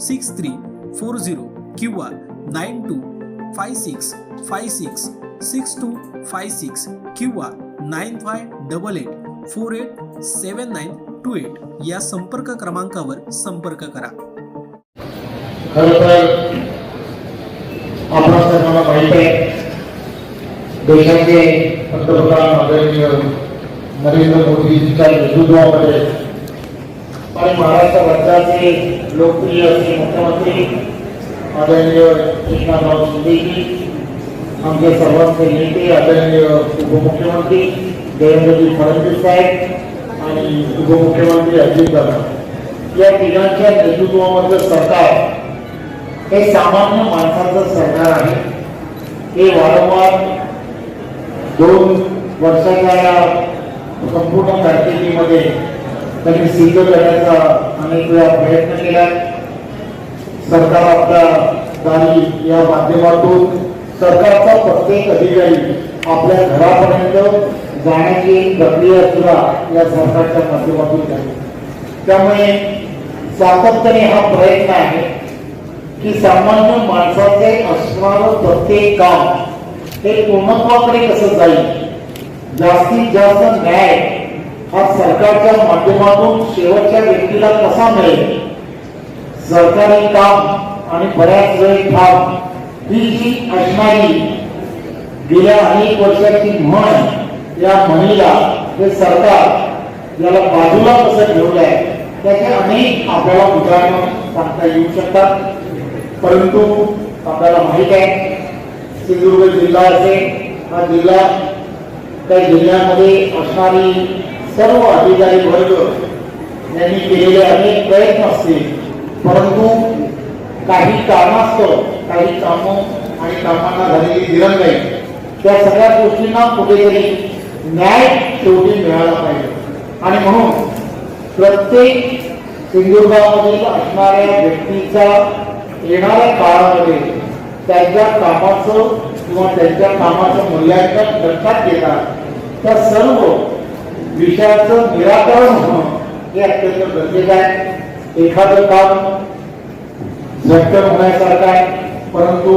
six three four zero किंवा nine two five six five six six two five six किंवा nine five double eight four eight seven nine two eight या संपर्क क्रमांकावर संपर्क करा. खरं तर आपणा सर्वांना माहीत आहे देशाचे पंतप्रधान आदरणीय नरेंद्र मोदींच्या नेतृत्वामध्ये आणि महाराष्ट्र राज्याचे लोकप्रिय असे मुख्यमंत्री आदरणीय कृष्णाराव शिंदेजी आमचे सर्वांचे नेते आदरणीय उपमुख्यमंत्री देवेंद्रजी फडणवीस साहेब आणि उपमुख्यमंत्री अजितदादा या तिघांच्या नेतृत्वामधलं सरकार हे सामान्य माणसाचं सरकार आहे. हे वारंवार दोन वर्षाच्या या संपूर्ण कारकिर्दीमध्ये म्हणजे त्यांनी सिद्ध करण्याचा अनेक वेळा प्रयत्न केला. सरकार आपल्या दारी या माध्यमातून सरकारचा प्रत्येक अधिकारी आपल्या घरापर्यंत जाण्याची प्रक्रिया सुद्धा या सरकारच्या माध्यमातून झाली. त्यामुळे सातत्याने हा प्रयत्न आहे की सामान्य माणसाचे असणारं प्रत्येक काम हे पूर्णत्वाकडे कसं जाईल? जास्तीत जास्त न्याय हा सरकारच्या माध्यमातून शेवटच्या व्यक्तीला कसा मिळेल? सरकारी काम आणि बऱ्याच वेळ काम ही जी असणारी गेल्या अनेक वर्षाची म्हण या म्हणीला हे सरकार याला बाजूला कसं ठेवलं आहे त्याचे अनेक आपल्याला उदाहरणं सांगता येऊ शकतात. परंतु आपल्याला माहीत आहे सिंधुदुर्ग जिल्हा असेल हा जिल्हा त्या जिल्ह्यामध्ये असणारी सर्व अधिकारी वर्ग यांनी केलेले अनेक प्रयत्न असतील. परंतु काही कारणास्तव काही कामं आणि कामांना झालेली दिरंगाई त्या सगळ्या गोष्टींना कुठेतरी न्याय शेवटी मिळाला पाहिजे. आणि म्हणून प्रत्येक सिंधुदुर्गामधील असणाऱ्या व्यक्तीचा येणाऱ्या काळामध्ये त्यांच्या कामाचं किंवा त्यांच्या कामाचं मूल्यांकन लक्षात घेता त्या सर्व विषयाचं निराकरण होणं हे अत्यंत गरजेचं आहे. एखादं काम झटकन होण्यासारखं आहे परंतु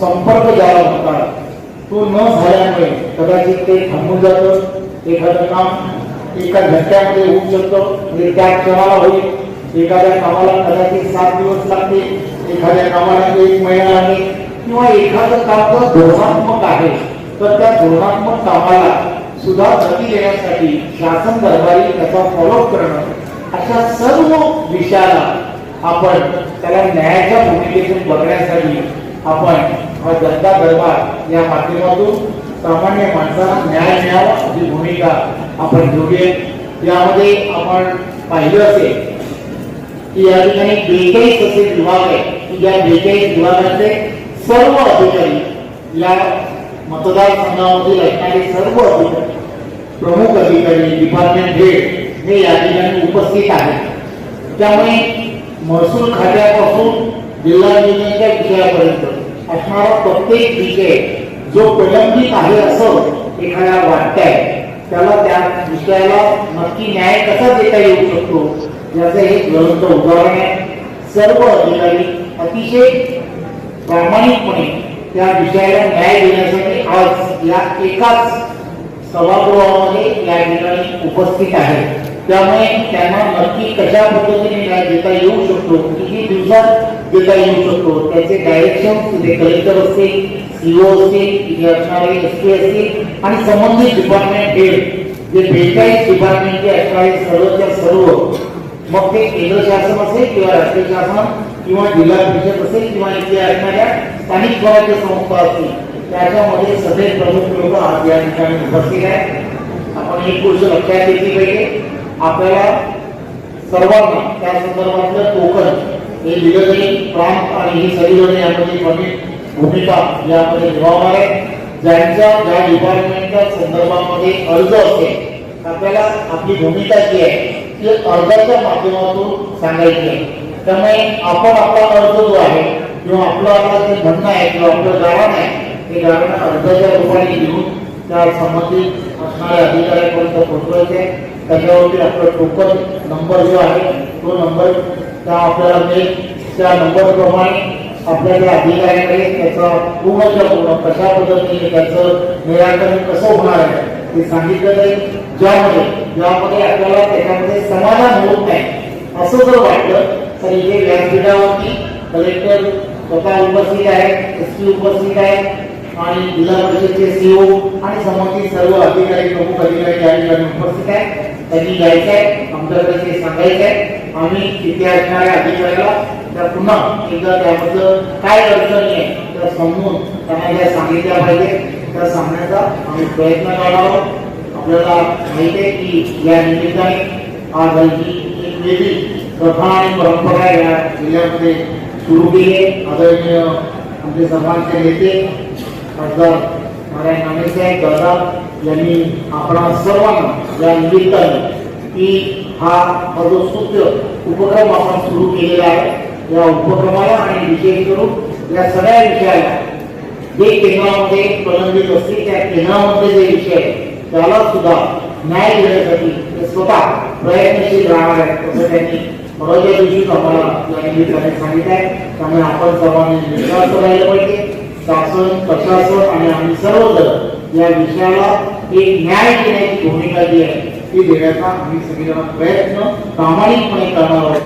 संपर्क ज्याला म्हणतात तो न झाल्यामुळे कदाचित ते थांबून जातं. एखादं काम एका झटक्यामध्ये होऊ शकतं म्हणजे त्या क्षणाला होईल. एखाद्या कामाला कदाचित सात दिवस लागते एखाद्या कामाला एक महिना लागेल किंवा एखादं काम जर धोरणात्मक आहे तर त्या धोरणात्मक कामाला सुद्धा गती देण्यासाठी शासन दरबारी त्याचा फॉलोअप करणं अशा सर्व विषयाला आपण त्याला न्यायाच्या भूमिकेतून बघण्यासाठी आपण हा जनता दरबार या माध्यमातून सामान्य माणसाला न्याय मिळावा अशी भूमिका आपण घेऊया. यामध्ये आपण पाहिलं असेल की या ठिकाणी बेचाळीस असे विभाग आहे की या बेचाळीस विभागाचे सर्व अधिकारी या मतदारसंघामधील असणारे सर्व अधिकारी प्रमुख अधिकारी डिपार्टमेंट हेड हे या ठिकाणी उपस्थित आहेत. त्यामुळे महसूल खात्यापासून जिल्हा योजनेच्या विषयापर्यंत असणारा प्रत्येक विषय जो प्रलंबित आहे असं एखाद्या वाटतंय त्याला त्या विषयाला नक्की न्याय कसा देता येऊ शकतो याचं हे ग्रंथ उदाहरण आहे. सर्व अधिकारी अतिशय प्रामाणिकपणे त्या विषयाला न्याय देण्यासाठी या एकाच सभागृहामध्ये या ठिकाणी उपस्थित आहे. त्यामुळे त्यांना नक्की कशा पद्धतीने न्याय देता येऊ शकतो किती दिवसात देता येऊ शकतो त्याचे डायरेक्शन ते कलेक्टर असतील सीओ असतील असणारे एस असतील आणि संबंधित डिपार्टमेंट हेड जे बेचाळीस डिपार्टमेंटचे असणारे सर्वच्या सर्व मग ते केंद्र शासन असेल किंवा राष्ट्रीय शासन किंवा जिल्हा परिषद असेल किंवा इथे असणाऱ्या स्थानिक स्वराज्य संस्था असतील त्याच्यामध्ये सगळे प्रमुख लोक आज या ठिकाणी उपस्थित आहेत. आपण एक गोष्ट लक्षात घेतली पाहिजे. आपल्याला सर्वांना त्या संदर्भातलं टोकन हे दिलं जाईल प्रांत आणि ही सगळीजण यामध्ये प्रमुख भूमिका यामध्ये निभावणार आहे ज्यांच्या ज्या डिपार्टमेंटच्या संदर्भामध्ये अर्ज असेल आपल्याला आपली भूमिका जी आहे ती अर्जाच्या माध्यमातून सांगायची आहे. त्यामुळे आपण आपला अर्ज जो आहे किंवा आपलं आपलं जे म्हणणं आहे किंवा आपलं गाणं आहे ते गाणं अर्जाच्या रूपाने घेऊन त्या संबंधित असणाऱ्या अधिकाऱ्यापर्यंत पोहोचवायचे आहे. त्याच्यावरती आपला टोकन नंबर जो आहे तो नंबर त्या आपल्याला मिळेल त्या नंबरप्रमाणे आपल्या अधिकाऱ्याकडे त्याचा पूर्णच्या पूर्ण कशा पद्धतीने त्याचं निराकरण कसं होणार आहे ते सांगितलं जाईल ज्यामध्ये ज्यामध्ये आपल्याला त्याच्यामध्ये समाधान होत नाही असं जर वाटलं तर इथे व्यासपीठावरती कलेक्टर स्वतः उपस्थित आहेत एस पी उपस्थित आहेत आणि जिल्हा परिषदचे सीओ आणि संबंधित सर्व अधिकारी प्रमुख अधिकारी या ठिकाणी उपस्थित आहेत त्यांनी यायचं आहे आमच्याकडे ते सांगायचं आहे. आम्ही तिथे असणाऱ्या अधिकाऱ्याला त्या पुन्हा एकदा त्याबद्दल काय अडचणी आहे त्या समजून त्यांना ज्या सांगितल्या पाहिजे त्या सांगण्याचा आम्ही प्रयत्न करणार आहोत. आपल्याला माहिती आहे की या निमित्ताने आज ही एक वेगळी प्रथा आणि परंपरा या जिल्ह्यामध्ये सुरू केली आहे. आदरणीय आमचे समाजचे नेते खासदार नारायण नाणेसाहेब दादा यांनी आपणा सर्वांना या निमित्ताने की हा हा जो स्तुत्य उपक्रम आपण सुरू केलेला आहे. या उपक्रमाला आणि विशेष करून या सगळ्या विषयाला जे केंद्रामध्ये प्रलंबित असतील त्या केंद्रामध्ये जे विषय त्याला सुद्धा न्याय देण्यासाठी स्वतः प्रयत्नशील राहणार आहेत असं त्यांनी परवाच्या दिवशीच आम्हाला या निमित्ताने सांगितलं आहे त्यामुळे आपण सर्वांनी विश्वास राहिला पाहिजे शासन प्रशासन आणि आम्ही सर्वजण या विषयाला एक न्याय देण्याची भूमिका जी आहे ती देण्याचा आम्ही सगळेजण प्रयत्न प्रामाणिकपणे करणार आहोत